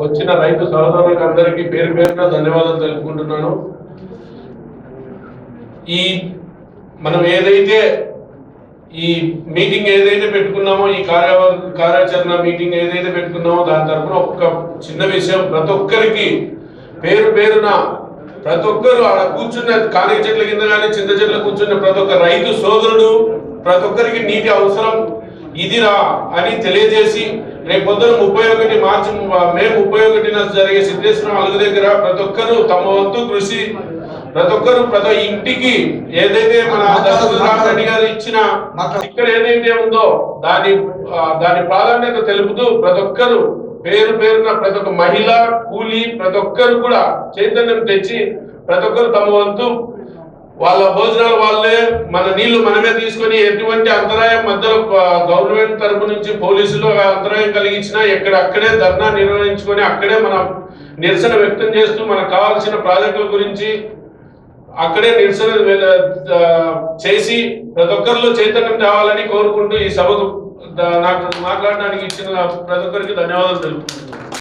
వచ్చిన రైతు సోదరులకు అందరికీ పేరు పేరున ధన్యవాదాలు తెలుపుకుంటున్నాను. ఈ మనం ఏదైతే ఈ మీటింగ్ ఏదైతే పెట్టుకున్నామో ఈ కార్య కార్యాచరణ మీటింగ్ ఏదైతే పెట్టుకున్నామో దాని తరఫున ఒక్క చిన్న విషయం ప్రతి ఒక్కరికి పేరు పేరున ప్రతి ఒక్కరు ఆడ కూర్చున్న కాలి చెట్ల కింద కానీ చింత చెట్ల కూర్చున్న ప్రతి ఒక్క రైతు సోదరుడు ప్రతి ఒక్కరికి నీటి అవసరం ఇదిరా అని తెలియజేసి రేపు పొద్దున ముప్పై ఒకటి మార్చి మే ముప్పై ఒకటిన జరిగే సిద్ధేశ్వరం అలుగు దగ్గర ప్రతి ఒక్కరు తమ వంతు కృషి ప్రతి ఒక్కరు ప్రతి ఇంటికి ఏదైతే మన దశరథ రెడ్డి గారు ఇచ్చిన ఇక్కడ ఏదైతే ఉందో దాని దాని ప్రాధాన్యత తెలుపుతూ ప్రతి ఒక్కరు పేరు పేరున ప్రతి ఒక్క మహిళ కూలి ప్రతి ఒక్కరు కూడా చైతన్యం తెచ్చి ప్రతి ఒక్కరు తమ వంతు వాళ్ళ భోజనాలు వాళ్ళే మన నీళ్ళు మనమే తీసుకొని ఎటువంటి అంతరాయం మధ్యలో గవర్నమెంట్ తరపు నుంచి పోలీసులు అంతరాయం కలిగించినా ఎక్కడ అక్కడే ధర్నా నిర్వహించుకొని అక్కడే మనం నిరసన వ్యక్తం చేస్తూ మనకు కావాల్సిన ప్రాజెక్టుల గురించి అక్కడే నిరసన చేసి ప్రతి ఒక్కరిలో చైతన్యం తేవాలని కోరుకుంటూ ఈ సభకు నాకు మాట్లాడడానికి ఇచ్చిన ప్రతి ఒక్కరికి ధన్యవాదాలు తెలుపుతున్నాను